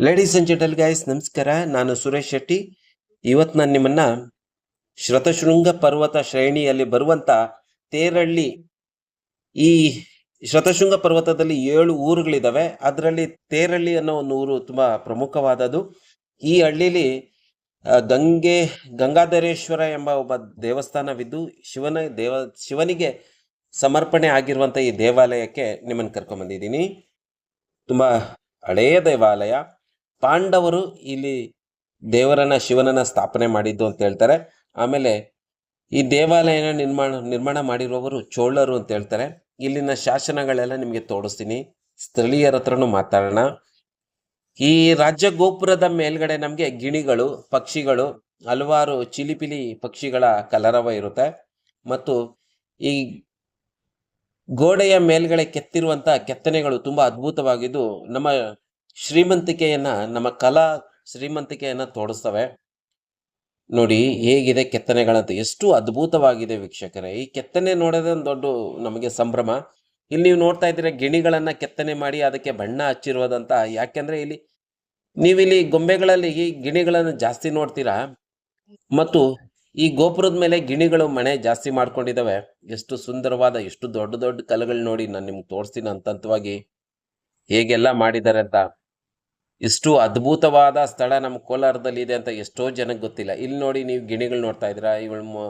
Ladies and gentle guys ನಮಸ್ಕಾರ. ನಾನು ಸುರೇಶ್ ಶೆಟ್ಟಿ. ಇವತ್ತು ನಾನು ನಿಮ್ಮನ್ನ ಶ್ರತಶೃಂಗ ಪರ್ವತ ಶ್ರೇಣಿಯಲ್ಲಿ ಬರುವಂತ ತೇರಳ್ಳಿ ಈ ಶ್ರತಶೃಂಗ ಪರ್ವತದಲ್ಲಿ ಏಳು ಊರುಗಳಿದಾವೆ. ಅದರಲ್ಲಿ ತೇರಳ್ಳಿ ಅನ್ನೋ ಒಂದು ಊರು ತುಂಬಾ ಪ್ರಮುಖವಾದದ್ದು. ಈ ಹಳ್ಳಿಲಿ ಗಂಗೆ, ಗಂಗಾಧರೇಶ್ವರ ಎಂಬ ಒಬ್ಬ ದೇವಸ್ಥಾನವಿದ್ದು, ಶಿವನ ದೇವ, ಶಿವನಿಗೆ ಸಮರ್ಪಣೆ ಆಗಿರುವಂತ ಈ ದೇವಾಲಯಕ್ಕೆ ನಿಮ್ಮನ್ನು ಕರ್ಕೊಂಡ್ ಬಂದಿದ್ದೀನಿ. ತುಂಬಾ ಹಳೆಯ ದೇವಾಲಯ. ಪಾಂಡವರು ಇಲ್ಲಿ ದೇವರನ್ನ, ಶಿವನನ್ನ ಸ್ಥಾಪನೆ ಮಾಡಿದ್ದು ಅಂತ ಹೇಳ್ತಾರೆ. ಆಮೇಲೆ ಈ ದೇವಾಲಯನ ನಿರ್ಮಾಣ ನಿರ್ಮಾಣ ಮಾಡಿರುವವರು ಚೋಳರು ಅಂತ ಹೇಳ್ತಾರೆ. ಇಲ್ಲಿನ ಶಾಸನಗಳೆಲ್ಲ ನಿಮಗೆ ತೋರಿಸ್ತೀನಿ. ಸ್ಥಳೀಯರ ಹತ್ರನೂ ಮಾತಾಡೋಣ. ಈ ರಾಜ್ಯ ಗೋಪುರದ ಮೇಲ್ಗಡೆ ನಮಗೆ ಗಿಣಿಗಳು, ಪಕ್ಷಿಗಳು, ಹಲವಾರು ಚಿಲಿಪಿಲಿ ಪಕ್ಷಿಗಳ ಕಲರವ ಇರುತ್ತೆ. ಮತ್ತು ಈ ಗೋಡೆಯ ಮೇಲ್ಗಡೆ ಕೆತ್ತಿರುವಂತ ಕೆತ್ತನೆಗಳು ತುಂಬಾ ಅದ್ಭುತವಾಗಿದ್ದು, ನಮ್ಮ ಶ್ರೀಮಂತಿಕೆಯನ್ನ, ನಮ್ಮ ಕಲಾ ಶ್ರೀಮಂತಿಕೆಯನ್ನ ತೋರಿಸ್ತವೆ ನೋಡಿ, ಹೇಗಿದೆ ಕೆತ್ತನೆಗಳಂತ, ಎಷ್ಟು ಅದ್ಭುತವಾಗಿದೆ ವೀಕ್ಷಕರೇ. ಈ ಕೆತ್ತನೆ ನೋಡೋದೇ ಒಂದು ದೊಡ್ಡ ನಮಗೆ ಸಂಭ್ರಮ. ಇಲ್ಲಿ ನೀವು ನೋಡ್ತಾ ಇದ್ದೀರಾ, ಗಿಣಿಗಳನ್ನು ಕೆತ್ತನೆ ಮಾಡಿ ಅದಕ್ಕೆ ಬಣ್ಣ ಹಚ್ಚಿರುವುದಂತ. ಯಾಕೆಂದ್ರೆ ಇಲ್ಲಿ ನೀವಿಲ್ಲಿ ಗೊಂಬೆಗಳಲ್ಲಿ ಈ ಗಿಣಿಗಳನ್ನು ಜಾಸ್ತಿ ನೋಡ್ತೀರಾ? ಮತ್ತು ಈ ಗೋಪುರದ ಮೇಲೆ ಗಿಣಿಗಳು ಮನೆ ಜಾಸ್ತಿ ಮಾಡ್ಕೊಂಡಿದ್ದಾವೆ. ಎಷ್ಟು ಸುಂದರವಾದ, ಎಷ್ಟು ದೊಡ್ಡ ದೊಡ್ಡ ಕಲ್ಲುಗಳು ನೋಡಿ ನಾನು ನಿಮ್ಗೆ ತೋರಿಸ್ತೀನಿ ಹಂತವಾಗಿ ಹೇಗೆಲ್ಲ ಮಾಡಿದ್ದಾರೆ ಅಂತ. ಇಷ್ಟು ಅದ್ಭುತವಾದ ಸ್ಥಳ ನಮ್ಮ ಕೋಲಾರದಲ್ಲಿ ಇದೆ ಅಂತ ಎಷ್ಟೋ ಜನಕ್ಕೆ ಗೊತ್ತಿಲ್ಲ. ಇಲ್ಲಿ ನೋಡಿ ನೀವು ಗಿಣಿಗಳು ನೋಡ್ತಾ ಇದ್ದೀರಾ? ಇವಳು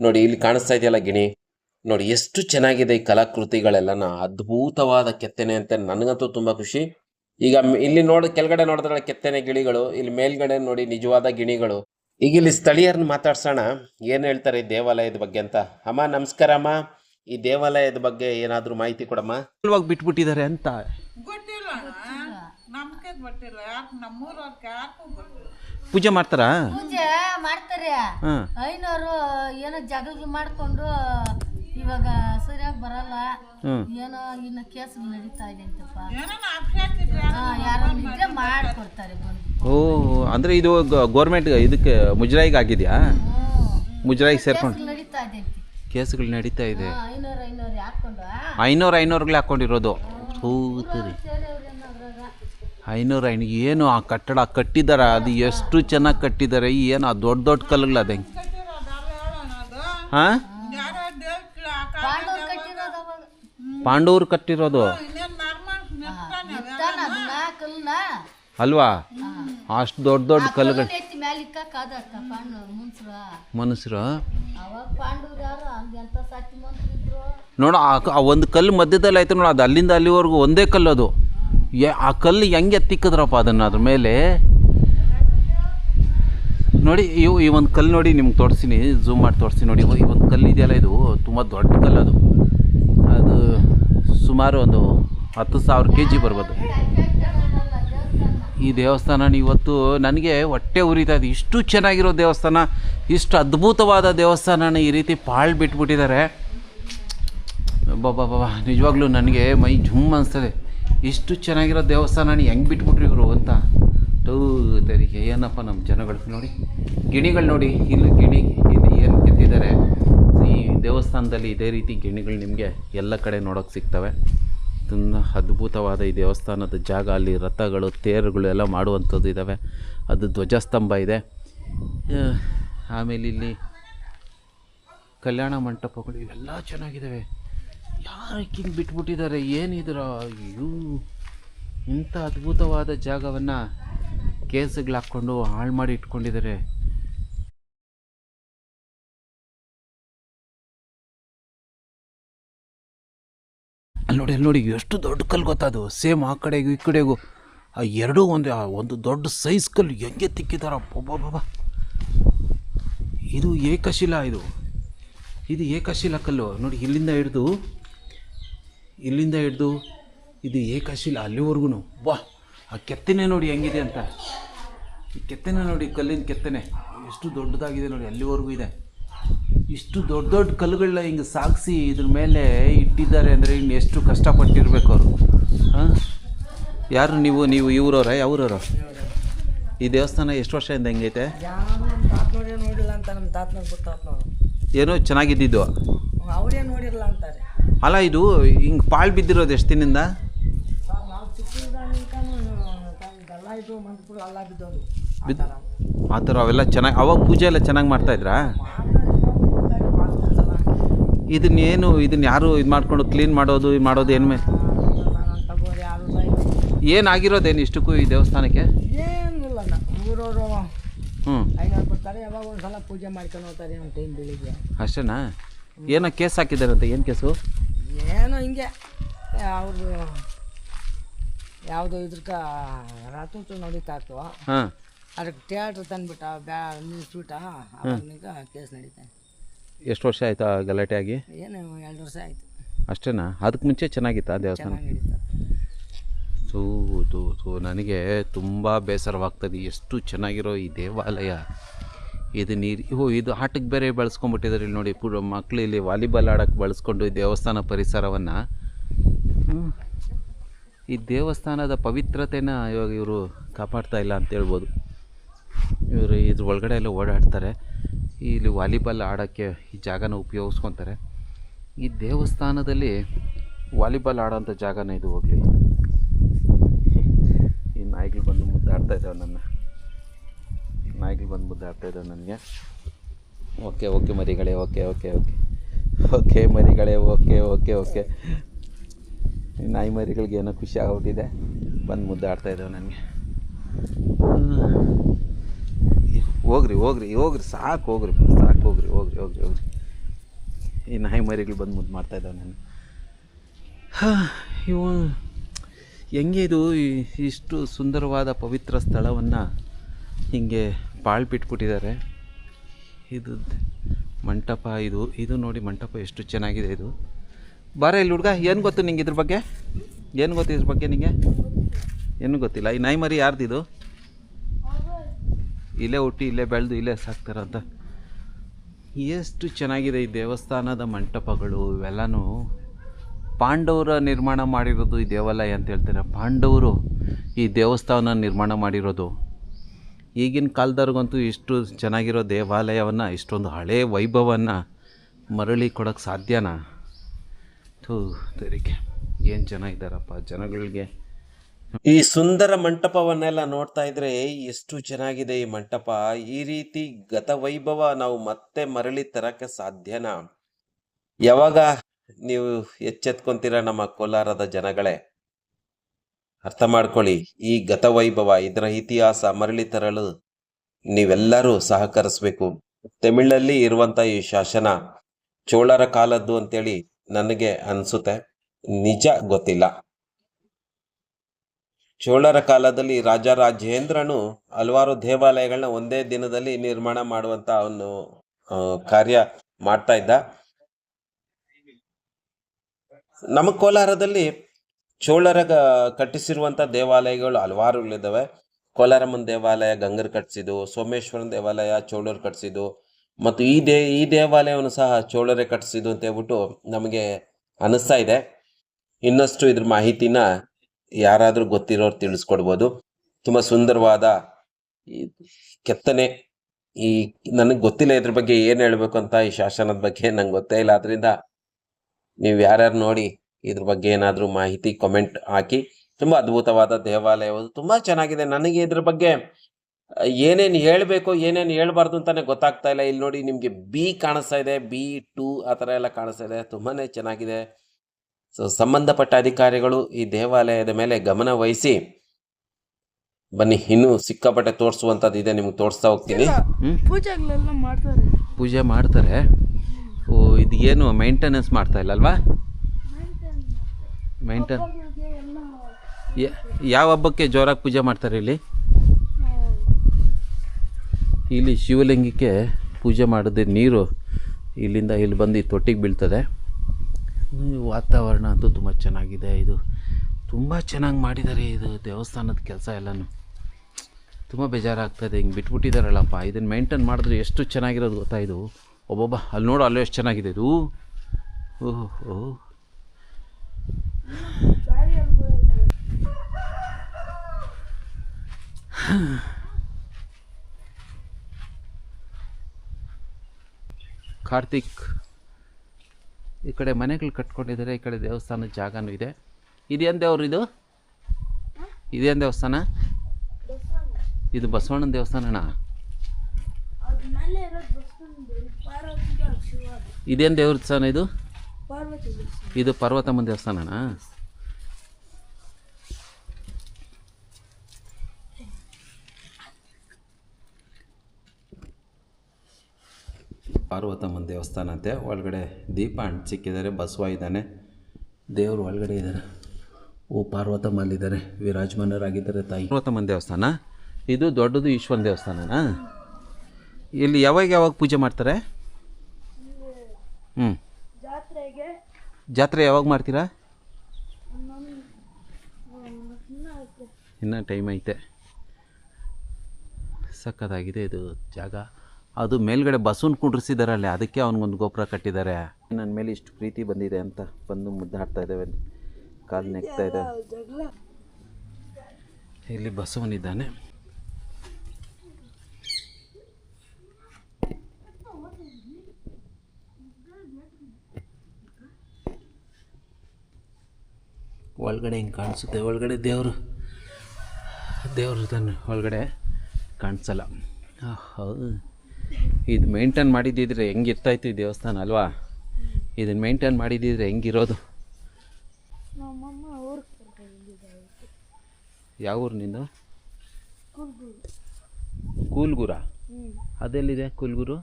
ನೋಡಿ ಇಲ್ಲಿ ಕಾಣಿಸ್ತಾ ಇದೆಯಲ್ಲ ಗಿಣಿ? ನೋಡಿ ಎಷ್ಟು ಚೆನ್ನಾಗಿದೆ ಈ ಕಲಾಕೃತಿಗಳೆಲ್ಲನ. ಅದ್ಭುತವಾದ ಕೆತ್ತನೆ ಅಂತ ನನಗಂತೂ ತುಂಬಾ ಖುಷಿ. ಈಗ ಇಲ್ಲಿ ನೋಡಿ, ಕೆಳಗಡೆ ನೋಡಿದ್ರೆ ಕೆತ್ತನೆ ಗಿಳಿಗಳು ಇಲ್ಲಿ ಮೇಲ್ಗಡೆ ನೋಡಿ ನಿಜವಾದ ಗಿಣಿಗಳು. ಈಗ ಇಲ್ಲಿ ಸ್ಥಳೀಯರನ್ನ ಮಾತಾಡ್ಸೋಣ. ಏನು ಹೇಳ್ತಾರೆ ಈ ದೇವಾಲಯದ ಬಗ್ಗೆ ಅಂತ? ಅಮ್ಮ, ನಮಸ್ಕಾರ ಅಮ್ಮ. ಈ ದೇವಾಲಯದ ಬಗ್ಗೆ ಏನಾದರೂ ಮಾಹಿತಿ ಕೊಡಮ್ಮ? ಬಿಟ್ಬಿಟ್ಟಿದ್ದಾರೆ ಅಂತ ಯಾರಿಗೂ ಪೂಜೆ ಮಾಡ್ತಾರಾ? ಪೂಜೆ ಮಾಡ್ತಾರೆ. ಹಾಂ. ಐನೂರು ಏನೋ ಜಗಳ ಮಾಡ್ಕೊಂಡು ಇವಾಗ ಸರಿಯಾಗಿ ಬರಲ್ಲ. ಹ್ಮ್. ಏನೋ ಇನ್ನ ಕೇಸ್ ನಡೀತಾ ಇದೆ ಅಂತಪ್ಪ. ಏನೋ ಅಪ್ಸಾಕಿದ್ರೆ ಹಾ, ಯಾರೋ ಇದ್ರೆ ಮಾಡ್ಕೊಡ್ತಾರೆ ಬಂದು. ಓ ಅಂದರೆ ಇದು ಗೋರ್ಮೆಂಟ್ ಇದಕ್ಕೆ ಮುಜರಾಯಿಗೆ ಆಗಿದೆಯಾ? ಮುಜರಾಯಿಗೆ ಸೇರ್ಕೊಂಡು. ಕೇಸ್ ನಡೀತಾ ಇದೆ ಅಂತೆ. ಕೇಸ್ಗಳು ನಡೀತಾ ಇದೆ. ಹಾ, ಐನೂರು ಐನೂರು ಹಾಕೊಂಡು ಐನೂರು ಐನೂರುಗಳೇ ಹಾಕೊಂಡಿರೋದು. ಹೌದ್ರಿ. ಐನೂರು ಐನೂರು. ಏನು ಆ ಕಟ್ಟಡ ಕಟ್ಟಿದ್ದಾರೆ ಅದು ಎಷ್ಟು ಚೆನ್ನಾಗಿ ಕಟ್ಟಿದ್ದಾರೆ ಏನು ಆ ದೊಡ್ಡ ದೊಡ್ಡ ಕಲ್ಲುಗಳು ಅದು? ಹಾಂ? ಪಾಂಡವ್ರು ಕಟ್ಟಿರೋದು. ಅಲ್ವಾ? ಅಷ್ಟು ದೊಡ್ಡ ದೊಡ್ಡ ಕಲ್ಲುಗಳು. ಮನುಷ್ಯರು ನೋಡ ಆ ಒಂದು ಕಲ್ಲು ಮಧ್ಯದಲ್ಲಿ ಆಯ್ತು ನೋಡ, ಅದು ಅಲ್ಲಿಂದ ಅಲ್ಲಿವರೆಗೂ ಒಂದೇ ಕಲ್ಲು ಅದು. ಆ ಕಲ್ಲು ಹೆಂಗೆ ತಿಕ್ಕಿದ್ರಪ್ಪ ಅದನ್ನು ಅದ್ರ ಮೇಲೆ? ನೋಡಿ, ಇವು ಈ ಒಂದು ಕಲ್ಲು ನೋಡಿ ನಿಮ್ಗೆ ತೋರಿಸ್ತೀನಿ ಝೂಮ್ ಮಾಡಿ ತೋರಿಸ್ತೀನಿ ನೋಡಿ. ಈ ಒಂದು ಕಲ್ಲು ಇದೆಯಲ್ಲ ಇದು? ತುಂಬ ದೊಡ್ಡ ಕಲ್ಲು ಅದು. ಅದು ಸುಮಾರು ಒಂದು ಹತ್ತು ಸಾವಿರ ಕೆ ಜಿ ಬರ್ಬೋದು. ಈ ದೇವಸ್ಥಾನ ಇವತ್ತು ನನಗೆ ಹೊಟ್ಟೆ ಉರಿತಾ ಇದೆ. ಇಷ್ಟು ಚೆನ್ನಾಗಿರೋ ದೇವಸ್ಥಾನ, ಇಷ್ಟು ಅದ್ಭುತವಾದ ದೇವಸ್ಥಾನನ ಈ ರೀತಿ ಪಾಳು ಬಿಟ್ಬಿಟ್ಟಿದ್ದಾರೆ. ಬಾಬಾ ಬಾಬಾ ನಿಜವಾಗ್ಲೂ ನನಗೆ ಮೈ ಜುಮ್ ಅನಿಸ್ತದೆ. ಇಷ್ಟು ಚೆನ್ನಾಗಿರೋ ದೇವಸ್ಥಾನ ಹೆಂಗೆ ಬಿಟ್ಬಿಟ್ರಿ ಇವರು ಅಂತ. ಟೂ ತರಿಗೆ, ಏನಪ್ಪ ನಮ್ಮ ಜನಗಳು ನೋಡಿ. ಗಿಣಿಗಳು ನೋಡಿ, ಇಲ್ಲಿ ಗಿಣಿ ಇದು ಏನು ಕೆತ್ತಿದ್ದಾರೆ. ಈ ದೇವಸ್ಥಾನದಲ್ಲಿ ಇದೇ ರೀತಿ ಗಿಣಿಗಳು ನಿಮಗೆ ಎಲ್ಲ ಕಡೆ ನೋಡೋಕ್ಕೆ ಸಿಗ್ತವೆ. ತುಂಬ ಅದ್ಭುತವಾದ ಈ ದೇವಸ್ಥಾನದ ಜಾಗ, ಅಲ್ಲಿ ರಥಗಳು, ತೇರುಗಳು ಎಲ್ಲ ಮಾಡುವಂಥದ್ದು ಇದ್ದಾವೆ ಅದು ಧ್ವಜಸ್ತಂಭ ಇದೆ. ಆಮೇಲೆ ಇಲ್ಲಿ ಕಲ್ಯಾಣ ಮಂಟಪಗಳು ಇವೆಲ್ಲ ಚೆನ್ನಾಗಿದ್ದಾವೆ ಯಾರಕ್ಕೆ ಬಿಟ್ಬಿಟ್ಟಿದ್ದಾರೆ? ಏನಿದ್ರ? ಅಯ್ಯೋ, ಇಂಥ ಅದ್ಭುತವಾದ ಜಾಗವನ್ನು ಕೇಸ್ಗಳು ಹಾಕ್ಕೊಂಡು ಹಾಳು ಮಾಡಿ ಇಟ್ಕೊಂಡಿದ್ದಾರೆ. ಅಲ್ಲಿ ನೋಡಿ ಅಲ್ಲಿ ನೋಡಿ, ಎಷ್ಟು ದೊಡ್ಡ ಕಲ್ಲು ಗೊತ್ತದು ಸೇಮ್ ಆ ಕಡೆಗೂ ಈ ಕಡೆಗೂ. ಆ ಎರಡೂ ಒಂದು ಒಂದು ದೊಡ್ಡ ಸೈಜ್ ಕಲ್ಲು ಹೆಂಗೆ ತಿಕ್ಕಿದಾರ? ಬಾಬಾ ಇದು ಏಕಶಿಲಾ ಇದು. ಇದು ಏಕಶಿಲಾ ಕಲ್ಲು. ನೋಡಿ, ಇಲ್ಲಿಂದ ಹಿಡ್ದು ಇಲ್ಲಿಂದ ಹಿಡ್ದು ಇದು ಏಕಶಿಲ ಅಲ್ಲಿವರೆಗೂ ವಾ ಆ ಕೆತ್ತನೆ ನೋಡಿ ಹೆಂಗಿದೆ ಅಂತ. ಈ ಕೆತ್ತನೆ ನೋಡಿ ಕಲ್ಲಿನ ಕೆತ್ತನೆ. ಎಷ್ಟು ದೊಡ್ಡದಾಗಿದೆ ನೋಡಿ ಅಲ್ಲಿವರೆಗೂ ಇದೆ. ಇಷ್ಟು ದೊಡ್ಡ ದೊಡ್ಡ ಕಲ್ಲುಗಳನ್ನ ಹಿಂಗೆ ಸಾಗಿಸಿ ಇದ್ರ ಮೇಲೆ ಇಟ್ಟಿದ್ದಾರೆ ಅಂದರೆ ಇನ್ನು ಎಷ್ಟು ಕಷ್ಟಪಟ್ಟಿರ್ಬೇಕು ಅವರು. ಹಾಂ? ಯಾರು ನೀವು ನೀವು ಇವ್ರವ್ರ ಯಾವ್ರವ್ರ? ಈ ದೇವಸ್ಥಾನ ಎಷ್ಟು ವರ್ಷದಿಂದ ಹೆಂಗೈತೆ? ಏನೋ ಚೆನ್ನಾಗಿದ್ದಿದ್ದು? ಅವರೇ ನೋಡಿರಲ್ಲ ಅಂತಾರೆ. ಅಲ್ಲ ಇದು ಹಿಂಗೆ ಪಾಳು ಬಿದ್ದಿರೋದು ಎಷ್ಟು ದಿನದಿಂದ? ಆ ಬಿದ್ದು ಥರ. ಆ ಥರ ಅವೆಲ್ಲ ಚೆನ್ನಾಗಿ ಅವಾಗ ಪೂಜೆ ಎಲ್ಲ ಚೆನ್ನಾಗಿ ಮಾಡ್ತಾಯಿದ್ರಾ ಇದನ್ನೇನು ಇದನ್ನ ಯಾರು ಇದು ಮಾಡ್ಕೊಂಡು ಕ್ಲೀನ್ ಮಾಡೋದು ಇದು ಮಾಡೋದು ಏನು ಮೇಲೆ ಏನಾಗಿರೋದೇನು ಇಷ್ಟಕ್ಕೂ ಈ ದೇವಸ್ಥಾನಕ್ಕೆ? ಏನಿಲ್ಲ ಊರವರು ಹ್ಞೂ ಐನೂರು ಯಾವಾಗ ಒಂದು ಸಲ ಪೂಜೆ ಮಾಡ್ಕೊಂಡು ಹೋಗ್ತಾರೆ ಒಂದು ಟೈಮ್ ಬೆಳಿಗ್ಗೆ. ಅಷ್ಟೇನಾ? ಏನೋ ಕೇಸ್ ಹಾಕಿದ್ದಾರಂತೆ ಏನು ಕೇಸು? ಏನೋ ಹಿಂಗೆ ಅವ್ರದ್ದು ಯಾವುದೋ ಇದ್ರಕ ರಾತ್ರಿ ನಡೀತಾ ಇತ್ತು ಹಾಂ. ಅದಕ್ಕೆ ಥಿಯೇಟ್ರ್ ತಂದ್ಬಿಟ್ಟ ಬ್ಯಾ ನಿಲ್ಲಿಸ್ಬಿಟ್ಟ ಅವನಿಗೆ ಕೇಸ್ ನಡೀತಾನೆ ಎಷ್ಟು ವರ್ಷ ಆಯ್ತಾ ಗಲಾಟೆ ಆಗಿ ಏನು ಎರಡು ವರ್ಷ ಆಯಿತು. ಅಷ್ಟೇನಾ? ಅದಕ್ಕೆ ಮುಂಚೆ ಚೆನ್ನಾಗಿತ್ತಾ ದೇವಸ್ಥಾನ? ಸೂ ತೂ ಥೂ ನನಗೆ ತುಂಬ ಬೇಸರವಾಗ್ತದೆ. ಎಷ್ಟು ಚೆನ್ನಾಗಿರೋ ಈ ದೇವಾಲಯ. ಇದು ನೀರು ಹೋ ಇದು ಆಟಕ್ಕೆ ಬೇರೆ ಬಳಸ್ಕೊಂಬಿಟ್ಟಿದ್ದಾರೆ ಇಲ್ಲಿ ನೋಡಿ. ಪು ಮಕ್ಕಳು ಇಲ್ಲಿ ವಾಲಿಬಾಲ್ ಆಡೋಕ್ಕೆ ಬಳಸ್ಕೊಂಡು ದೇವಸ್ಥಾನ ಪರಿಸರವನ್ನು. ಈ ದೇವಸ್ಥಾನದ ಪವಿತ್ರತೆನ ಇವಾಗ ಇವರು ಕಾಪಾಡ್ತಾ ಇಲ್ಲ ಅಂತ ಹೇಳ್ಬೋದು. ಇವರು ಇದ್ರ ಒಳಗಡೆ ಎಲ್ಲ ಓಡಾಡ್ತಾರೆ. ಇಲ್ಲಿ ವಾಲಿಬಾಲ್ ಆಡೋಕ್ಕೆ ಈ ಜಾಗನ ಉಪಯೋಗಿಸ್ಕೊತಾರೆ. ಈ ದೇವಸ್ಥಾನದಲ್ಲಿ ವಾಲಿಬಾಲ್ ಆಡೋಂಥ ಜಾಗನ ಇದು ಹೋಗಲಿ ಈ ನಾಯಿಗಳು ಬಂದು ಮುದ್ದಾಡ್ತಾ ಇದ್ದಾವೆ ನನ್ನ. ನಾಯಿಗಳು ಬಂದು ಮುದ್ದಾಡ್ತಾ ಇದ್ದಾವೆ ನನಗೆ. ಓಕೆ ಓಕೆ ಮರಿಗಳೇ ಓಕೆ ಓಕೆ ಓಕೆ ಓಕೆ ಮರಿಗಳೇ ಓಕೆ ಓಕೆ ಓಕೆ ನಾಯಿ ಮರಿಗಳಿಗೆ ಏನೋ ಖುಷಿ ಆಗ್ಬಿಟ್ಟಿದೆ. ಬಂದು ಮುದ್ದಾಡ್ತಾ ಇದ್ದಾವೆ ನನಗೆ. ಹೋಗ್ರಿ ಹೋಗ್ರಿ ಹೋಗ್ರಿ ಸಾಕು ಹೋಗ್ರಿ ಸಾಕು ಹೋಗ್ರಿ ಹೋಗ್ರಿ ಹೋಗ್ರಿ ಹೋಗ್ರಿ. ಈ ನಾಯಿ ಮರಿಗಳು ಬಂದು ಮುದ್ದು ಮಾಡ್ತಾ ಇದ್ದಾವೆ ನಾನು ಇವು ಹೆಂಗೆ ಇದು ಇಷ್ಟು ಸುಂದರವಾದ ಪವಿತ್ರ ಸ್ಥಳವನ್ನು ಹೀಗೆ ಬಾಳ್ಬಿಟ್ಬಿಟ್ಟಿದ್ದಾರೆ ಇದು ಮಂಟಪ, ಇದು ಇದು ನೋಡಿ ಮಂಟಪ ಎಷ್ಟು ಚೆನ್ನಾಗಿದೆ ಇದು. ಬಾರ ಇಲ್ಲಿ ಹುಡುಗ, ಏನು ಗೊತ್ತು ನಿಂಗೆ ಇದ್ರ ಬಗ್ಗೆ? ಏನು ಗೊತ್ತು ಇದ್ರ ಬಗ್ಗೆ ನಿಮಗೆ ಏನೂ ಗೊತ್ತಿಲ್ಲ. ಈ ನಾಯಿ ಮರಿ ಯಾರ್ದಿದು? ಇಲ್ಲೇ ಹುಟ್ಟಿ, ಇಲ್ಲೇ ಬೆಳೆದು, ಇಲ್ಲೇ ಸಾಕ್ತಾರಂತ ಎಷ್ಟು ಚೆನ್ನಾಗಿದೆ ಈ ದೇವಸ್ಥಾನದ ಮಂಟಪಗಳು. ಇವೆಲ್ಲನೂ ಪಾಂಡವರ ನಿರ್ಮಾಣ ಮಾಡಿರೋದು ಈ ದೇವಾಲಯ ಅಂತ ಹೇಳ್ತಾರೆ? ಪಾಂಡವರು ಈ ದೇವಸ್ಥಾನ ನಿರ್ಮಾಣ ಮಾಡಿರೋದು. ಈಗಿನ ಕಾಲದವ್ರಿಗಂತೂ ಇಷ್ಟು ಚೆನ್ನಾಗಿರೋ ದೇವಾಲಯವನ್ನು, ಇಷ್ಟೊಂದು ಹಳೇ ವೈಭವವನ್ನು ಮರಳಿ ಕೊಡೋಕ್ಕೆ ಸಾಧ್ಯನಾ? ಥೂ, ತೆರಿಗೆ. ಏನು ಚೆನ್ನಾಗಿದ್ದಾರಪ್ಪ ಜನಗಳಿಗೆ? ಈ ಸುಂದರ ಮಂಟಪವನ್ನೆಲ್ಲ ನೋಡ್ತಾ ಇದ್ರೆ ಎಷ್ಟು ಚೆನ್ನಾಗಿದೆ ಈ ಮಂಟಪ. ಈ ರೀತಿ ಗತ ವೈಭವ ನಾವು ಮತ್ತೆ ಮರಳಿ ತರಕ್ಕೆ ಸಾಧ್ಯನಾ? ಯಾವಾಗ ನೀವು ಎಚ್ಚೆತ್ಕೊಂತೀರ ನಮ್ಮ ಕೋಲಾರದ ಜನಗಳೇ? ಅರ್ಥ ಮಾಡ್ಕೊಳ್ಳಿ ಈ ಗತವೈಭವ, ಇದರ ಇತಿಹಾಸ ಮರಳಿ ತರಲು ನೀವೆಲ್ಲರೂ ಸಹಕರಿಸಬೇಕು. ತಮಿಳಲ್ಲಿ ಇರುವಂತ ಈ ಶಾಸನ ಚೋಳರ ಕಾಲದ್ದು ಅಂತೇಳಿ ನನಗೆ ಅನ್ಸುತ್ತೆ. ನಿಜ ಗೊತ್ತಿಲ್ಲ. ಚೋಳರ ಕಾಲದಲ್ಲಿ ರಾಜ ರಾಜೇಂದ್ರನು ಹಲವಾರು ದೇವಾಲಯಗಳನ್ನ ಒಂದೇ ದಿನದಲ್ಲಿ ನಿರ್ಮಾಣ ಮಾಡುವಂತ ಅವನು ಕಾರ್ಯ ಮಾಡ್ತಾ ಇದ್ದ. ನಮ್ಮ ಕೋಲಾರದಲ್ಲಿ ಚೋಳರ ಕಟ್ಟಿಸಿರುವಂಥ ದೇವಾಲಯಗಳು ಹಲವಾರುಗಳಿದ್ದಾವೆ ಕೋಲಾರಮ್ಮನ ದೇವಾಲಯ, ಗಂಗರ್ ಕಟ್ಟಿಸಿದ್ದು, ಸೋಮೇಶ್ವರನ ದೇವಾಲಯ, ಚೋಳರು ಕಟ್ಟಿಸಿದ್ದು, ಮತ್ತು ಈ ದೇ, ಈ ದೇವಾಲಯವನ್ನು ಸಹ ಚೋಳರೇ ಕಟ್ಟಿಸಿದ್ದು ಅಂತ ಹೇಳ್ಬಿಟ್ಟು ನಮಗೆ ಅನಿಸ್ತಾ ಇದೆ. ಇನ್ನಷ್ಟು ಇದ್ರ ಮಾಹಿತಿನ ಯಾರಾದರೂ ಗೊತ್ತಿರೋರು ತಿಳಿಸ್ಕೊಡ್ಬೋದು. ತುಂಬ ಸುಂದರವಾದ ಕೆತ್ತನೆ, ಈ ನನಗೆ ಗೊತ್ತಿಲ್ಲ ಇದ್ರ ಬಗ್ಗೆ ಏನು ಹೇಳಬೇಕು ಅಂತ ಈ ಶಾಸನದ ಬಗ್ಗೆ ನಂಗೆ ಗೊತ್ತೇ ಇಲ್ಲ. ಆದ್ರಿಂದ ನೀವು ಯಾರ್ಯಾರು ನೋಡಿ ಇದ್ರ ಬಗ್ಗೆ ಏನಾದರೂ ಮಾಹಿತಿ ಕಮೆಂಟ್ ಹಾಕಿ. ತುಂಬ ಅದ್ಭುತವಾದ ದೇವಾಲಯ ತುಂಬ ಚೆನ್ನಾಗಿದೆ. ನನಗೆ ಇದ್ರ ಬಗ್ಗೆ ಏನೇನು ಹೇಳಬೇಕು ಏನೇನು ಹೇಳಬಾರ್ದು ಅಂತಾನೆ ಗೊತ್ತಾಗ್ತಾ ಇಲ್ಲ. ಇಲ್ಲಿ ನೋಡಿ ನಿಮಗೆ ಬಿ ಕಾಣಿಸ್ತಾ ಇದೆ. ಬಿ ಟು ಆ ಥರ ಎಲ್ಲ ಕಾಣಿಸ್ತಾ ಇದೆ. ತುಂಬಾ ಚೆನ್ನಾಗಿದೆ. ಸೊ ಸಂಬಂಧಪಟ್ಟ ಅಧಿಕಾರಿಗಳು ಈ ದೇವಾಲಯದ ಮೇಲೆ ಗಮನ ವಹಿಸಿ. ಬನ್ನಿ ಇನ್ನೂ ಸಿಕ್ಕಾಪಟ್ಟೆ ತೋರಿಸುವಂಥದ್ದು ಇದೆ. ನಿಮ್ಗೆ ತೋರಿಸ್ತಾ ಹೋಗ್ತೀನಿ. ಹ್ಞೂ ಪೂಜೆಗಳೆಲ್ಲ ಮಾಡ್ತಾರೆ. ಪೂಜೆ ಮಾಡ್ತಾರೆ? ಓ ಇದು ಏನು ಮೇಂಟೆನೆನ್ಸ್ ಮಾಡ್ತಾ ಇಲ್ಲ ಅಲ್ವಾ? ಮೇಂಟೆನ್ ಯಾವ ಹಬ್ಬಕ್ಕೆ ಜೋರಾಗಿ ಪೂಜೆ ಮಾಡ್ತಾರೆ ಇಲ್ಲಿ? ಇಲ್ಲಿ ಶಿವಲಿಂಗಕ್ಕೆ ಪೂಜೆ ಮಾಡಿದ ನೀರು ಇಲ್ಲಿಂದ ಇಲ್ಲಿ ಬಂದು ತೊಟ್ಟಿಗೆ ಬೀಳ್ತದೆ. ವಾತಾವರಣ ಅಂತೂ ತುಂಬ ಚೆನ್ನಾಗಿದೆ. ಇದು ತುಂಬ ಚೆನ್ನಾಗಿ ಮಾಡಿದ್ದಾರೆ ಇದು ದೇವಸ್ಥಾನದ ಕೆಲಸ ಎಲ್ಲನೂ. ತುಂಬ ಬೇಜಾರಾಗ್ತದೆ. ಹಿಂಗೆ ಬಿಟ್ಬಿಟ್ಟಿದ್ದಾರಲ್ಲಪ್ಪ ಇದನ್ನು ಮೇಂಟೈನ್ ಮಾಡಿದ್ರೆ ಎಷ್ಟು ಚೆನ್ನಾಗಿರೋದು ಗೊತ್ತಾ ಇದು? ಒಬ್ಬೊಬ್ಬ, ಅಲ್ಲಿ ನೋಡು, ಅಲ್ಲೂ ಎಷ್ಟು ಚೆನ್ನಾಗಿದೆ ಇದು. ಓಹ್ ಓಹ್. ಕಾರ್ತಿಕ್ ಈ ಕಡೆ ಮನೆಗಳು ಕಟ್ಕೊಂಡಿದ್ದಾರೆ ಈ ಕಡೆ ದೇವಸ್ಥಾನದ ಜಾಗನೂ ಇದೆ. ಇದೇನು ದೇವ್ರು ಇದು? ಇದೇನು ದೇವಸ್ಥಾನ? ಇದು ಬಸವಣ್ಣನ ದೇವಸ್ಥಾನ ಇದೇನು ದೇವ್ರ ಸ್ಥಾನ ಇದು? ಇದು ದೇವಸ್ಥಾನ ದೇವಸ್ಥಾನನಾ? ಪಾರ್ವತಮ್ಮನ ದೇವಸ್ಥಾನ ಅಂತೆ. ಒಳಗಡೆ ದೀಪ ಸಿಕ್ಕಿದ್ದಾರೆ ಬಸವ ಇದ್ದಾನೆ. ದೇವರು ಒಳಗಡೆ ಇದ್ದಾರೆ. ಓ, ಪಾರ್ವತಮ್ಮ ಅಲ್ಲಿದ್ದಾರೆ. ವಿರಾಜಮಾನರಾಗಿದ್ದಾರೆ ತಾಯಿ. ಪಾರ್ವತಮ್ಮನ ದೇವಸ್ಥಾನ? ಇದು ದೊಡ್ಡದು ಈಶ್ವರನ ದೇವಸ್ಥಾನನಾ? ಇಲ್ಲಿ ಯಾವಾಗ ಯಾವಾಗ ಪೂಜೆ ಮಾಡ್ತಾರೆ? ಹ್ಞೂ ಜಾತ್ರೆ ಯಾವಾಗ ಮಾಡ್ತೀರಾ? ಇನ್ನೂ ಟೈಮ್ ಐತೆ. ಸಕ್ಕತ್ತಾಗಿದೆ ಇದು ಜಾಗ. ಅದು ಮೇಲ್ಗಡೆ ಕುಂಡ್ರಿಸಿದ್ದಾರೆ ಅಲ್ಲಿ ಅದಕ್ಕೆ ಅವನಿಗೊಂದು ಗೋಪುರ ಕಟ್ಟಿದ್ದಾರೆ ನನ್ನ ಮೇಲೆ ಇಷ್ಟು ಪ್ರೀತಿ ಬಂದಿದೆ ಅಂತ ಬಂದು ಮುದ್ದಾಡ್ತಾ ಇದ್ದಾವೆ. ಕಾಲು ನೆಕ್ತಾ ಇದೆ. ಇಲ್ಲಿ ಬಸವನಿದ್ದಾನೆ ಒಳಗಡೆ ಹಿಂಗೆ ಕಾಣಿಸುತ್ತೆ. ಒಳಗಡೆ ದೇವರು ದೇವರು ಇದ್ದಾನೆ ಒಳಗಡೆ ಕಾಣಿಸಲ್ಲ. ಹೌದು. ಇದು ಮೇಂಟೈನ್ ಮಾಡಿದ್ದಿದ್ರೆ ಹೆಂಗಿರ್ತಾಯಿತ್ತು ಈ ದೇವಸ್ಥಾನ ಅಲ್ವಾ? ಇದನ್ನು ಮೇಂಟೈನ್ ಮಾಡಿದ್ದಿದ್ರೆ ಹೆಂಗಿರೋದು ಯಾವ ಊರಿನಿಂದ? ಕೂಲ್ಗುರ. ಅದೆಲ್ಲಿದೆ ಕೂಲ್ಗುರು?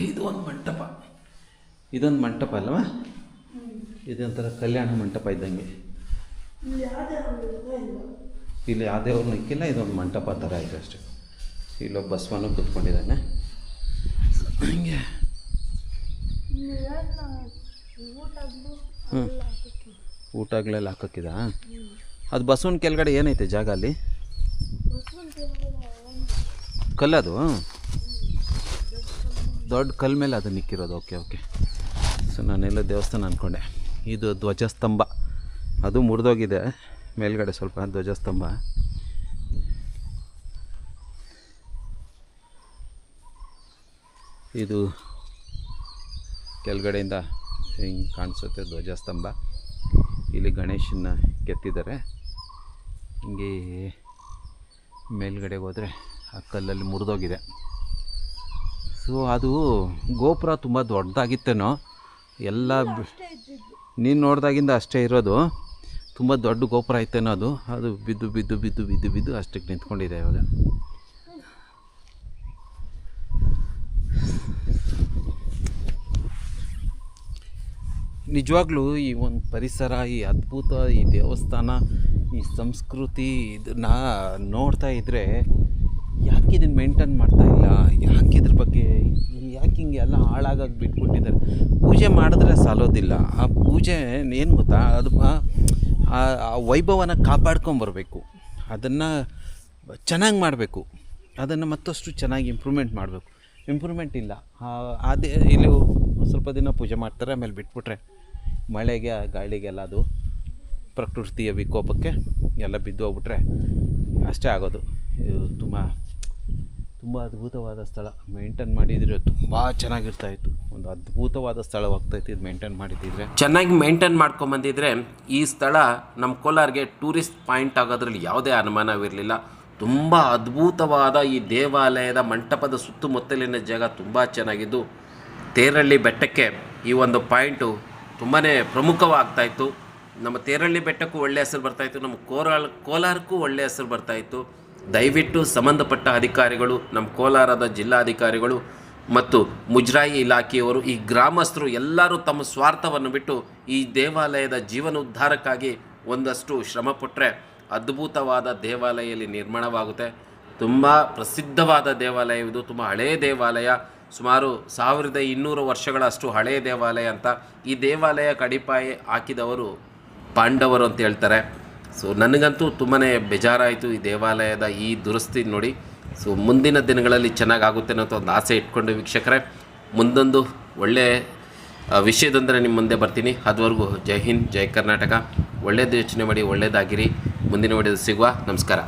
ಇದು ಒಂದು ಮಂಟಪ. ಇದೊಂದು ಮಂಟಪ ಅಲ್ವಾ? ಇದೊಂಥರ ಕಲ್ಯಾಣ ಮಂಟಪ ಇದ್ದಂಗೆ. ಇಲ್ಲಿ ಯಾವುದೇ ದೇವ್ರನ್ನೂ ಇಕ್ಕಿಲ್ಲ ಇದೊಂದು ಮಂಟಪ ಥರ ಇದೆ ಅಷ್ಟೇ. ಇಲ್ಲೊಬ್ಬ ಬಸವನು ಕೂತ್ಕೊಂಡಿದ್ದಾನೆ. ಹಂಗೆ. ಹ್ಞೂ ಊಟಗಳೆಲ್ಲ ಹಾಕಕ್ಕಿದ? ಅದು ಬಸವನ ಕೆಳಗಡೆ ಏನೈತೆ ಜಾಗ ಅಲ್ಲಿ? ಕಲ್ಲದು ದೊಡ್ಡ ಕಲ್ ಮೇಲೆ ಅದು ನಿಕ್ಕಿರೋದು. Okay okay. ಸೊ ನಾನೆಲ್ಲ ದೇವಸ್ಥಾನ ಅಂದ್ಕೊಂಡೆ ಇದು ಧ್ವಜಸ್ತಂಭ. ಅದು ಮುರಿದೋಗಿದೆ. ಮೇಲ್ಗಡೆ ಸ್ವಲ್ಪ ಧ್ವಜಸ್ತಂಭ. ಇದು ಕೆಳಗಡೆಯಿಂದ ಹಿಂಗೆ ಕಾಣಿಸುತ್ತೆ ಧ್ವಜಸ್ತಂಭ. ಇಲ್ಲಿ ಗಣೇಶನ ಕೆತ್ತಿದ್ದಾರೆ. ಹಿಂಗೆ ಮೇಲ್ಗಡೆಗೆ ಹೋದರೆ ಆ ಕಲ್ಲಲ್ಲಿ ಮುರಿದೋಗಿದೆ. ಸೊ ಅದು ಗೋಪುರ ತುಂಬ ದೊಡ್ಡದಾಗಿತ್ತೇನೋ. ಎಲ್ಲ ನೀನು ನೋಡಿದಾಗಿಂದ ಅಷ್ಟೇ ಇರೋದು. ತುಂಬ ದೊಡ್ಡ ಗೋಪುರ ಐತೇನೋ ಅದು ಅದು ಬಿದ್ದು ಬಿದ್ದು ಬಿದ್ದು ಬಿದ್ದು ಬಿದ್ದು ಅಷ್ಟಕ್ಕೆ ನಿಂತ್ಕೊಂಡಿದೆ ಇವಾಗ. ನಿಜವಾಗ್ಲೂ ಈ ಒಂದು ಪರಿಸರ, ಈ ಅದ್ಭುತ, ಈ ದೇವಸ್ಥಾನ, ಈ ಸಂಸ್ಕೃತಿ, ಇದನ್ನ ನೋಡ್ತಾ ಇದ್ದರೆ ಯಾಕೆ ಇದನ್ನು ಮೇಂಟೈನ್ ಮಾಡ್ತಾ ಇಲ್ಲ? ಯಾಕೆ ಇದ್ರ ಬಗ್ಗೆ? ಯಾಕೆ ಹಿಂಗೆ ಎಲ್ಲ ಹಾಳಾಗಾಗಿ ಬಿಟ್ಬಿಟ್ಟಿದ್ದಾರೆ? ಪೂಜೆ ಮಾಡಿದ್ರೆ ಸಾಲೋದಿಲ್ಲ. ಆ ಪೂಜೆ ಏನು ಗೊತ್ತಾ? ಅದು ಆ- ವೈಭವನ ಕಾಪಾಡ್ಕೊಂಬರ್ಬೇಕು ಅದನ್ನು ಚೆನ್ನಾಗಿ ಮಾಡಬೇಕು. ಅದನ್ನು ಮತ್ತಷ್ಟು ಚೆನ್ನಾಗಿ ಇಂಪ್ರೂವ್ಮೆಂಟ್ ಮಾಡಬೇಕು. ಇಂಪ್ರೂವ್ಮೆಂಟ್ ಇಲ್ಲ. ಅದೇ ಇಲ್ಲಿ ಸ್ವಲ್ಪ ದಿನ ಪೂಜೆ ಮಾಡ್ತಾರೆ, ಆಮೇಲೆ ಬಿಟ್ಬಿಟ್ರೆ ಮಳೆಗೆ, ಗಾಳಿಗೆಲ್ಲ ಅದು ಪ್ರಕೃತಿಯ ವಿಕೋಪಕ್ಕೆ ಎಲ್ಲ ಬಿದ್ದು ಹೋಗ್ಬಿಟ್ರೆ ಅಷ್ಟೇ ಆಗೋದು. ತುಂಬ ತುಂಬ ಅದ್ಭುತವಾದ ಸ್ಥಳ. ಮೇಂಟೈನ್ ಮಾಡಿದರೆ ತುಂಬ ಚೆನ್ನಾಗಿರ್ತಾಯಿತ್ತು ಒಂದು ಅದ್ಭುತವಾದ ಸ್ಥಳವಾಗ್ತಾಯಿತ್ತು ಇದು ಮೇಂಟೈನ್ ಮಾಡಿದ್ದಿದ್ರೆ ಚೆನ್ನಾಗಿ ಮೇಂಟೈನ್ ಮಾಡ್ಕೊಂಬಂದಿದ್ರೆ ಈ ಸ್ಥಳ ನಮ್ಮ ಕೋಲಾರ್ಗೆ ಟೂರಿಸ್ಟ್ ಪಾಯಿಂಟ್ ಆಗೋದ್ರಲ್ಲಿ ಯಾವುದೇ ಅನುಮಾನವಿರಲಿಲ್ಲ. ತುಂಬ ಅದ್ಭುತವಾದ ಈ ದೇವಾಲಯದ ಮಂಟಪದ ಸುತ್ತಮುತ್ತಲಿನ ಜಾಗ ತುಂಬ ಚೆನ್ನಾಗಿದ್ದು, ತೇರಳ್ಳಿ ಬೆಟ್ಟಕ್ಕೆ ಈ ಒಂದು ಪಾಯಿಂಟು ತುಂಬಾ ಪ್ರಮುಖವಾಗ್ತಾಯಿತ್ತು ನಮ್ಮ ತೇರಳ್ಳಿ ಬೆಟ್ಟಕ್ಕೂ ಒಳ್ಳೆಯ ಹೆಸರು ಬರ್ತಾಯಿತ್ತು ನಮ್ಮ ಕೋಲಾರ ಕೋಲಾರಕ್ಕೂ ಒಳ್ಳೆಯ ಹೆಸರು ಬರ್ತಾಯಿತ್ತು ದಯವಿಟ್ಟು ಸಂಬಂಧಪಟ್ಟ ಅಧಿಕಾರಿಗಳು ನಮ್ಮ ಕೋಲಾರದ ಜಿಲ್ಲಾಧಿಕಾರಿಗಳು ಮತ್ತು ಮುಜರಾಯಿ ಇಲಾಖೆಯವರು, ಈ ಗ್ರಾಮಸ್ಥರು ಎಲ್ಲರೂ ತಮ್ಮ ಸ್ವಾರ್ಥವನ್ನು ಬಿಟ್ಟು ಈ ದೇವಾಲಯದ ಜೀವನೋದ್ಧಾರಕ್ಕಾಗಿ ಒಂದಷ್ಟು ಶ್ರಮಪಟ್ಟರೆ ಅದ್ಭುತವಾದ ದೇವಾಲಯ ಇಲ್ಲಿ ನಿರ್ಮಾಣವಾಗುತ್ತೆ. ತುಂಬ ಪ್ರಸಿದ್ಧವಾದ ದೇವಾಲಯ ಇದು. ತುಂಬ ಹಳೆಯ ದೇವಾಲಯ. ಸುಮಾರು ಸಾವಿರದ ಇನ್ನೂರು ವರ್ಷಗಳಷ್ಟು ಹಳೆಯ ದೇವಾಲಯ ಅಂತ ಈ ದೇವಾಲಯ ಕಡಿಪಾಯಿ ಹಾಕಿದವರು ಪಾಂಡವರು ಅಂತ ಹೇಳ್ತಾರೆ. ಸೊ ನನಗಂತೂ ತುಂಬಾ ಬೇಜಾರಾಯಿತು ಈ ದೇವಾಲಯದ ಈ ದುರಸ್ತಿ ನೋಡಿ. ಸೊ ಮುಂದಿನ ದಿನಗಳಲ್ಲಿ ಚೆನ್ನಾಗುತ್ತೆ ಅನ್ನೋ ಒಂದು ಆಸೆ ಇಟ್ಕೊಂಡು ವೀಕ್ಷಕರೇ, ಮುಂದೊಂದು ಒಳ್ಳೆಯ ವಿಷಯದೊಂದರೆ ನಿಮ್ಮ ಮುಂದೆ ಬರ್ತೀನಿ. ಅದುವರೆಗೂ ಜೈ ಹಿಂದ್, ಜೈ ಕರ್ನಾಟಕ. ಒಳ್ಳೆಯದು ಯೋಚನೆ ಮಾಡಿ ಒಳ್ಳೆಯದಾಗಿರಿ ಮುಂದಿನ ವಿಡಿಯೋದಲ್ಲಿ ಸಿಗುವ. ನಮಸ್ಕಾರ.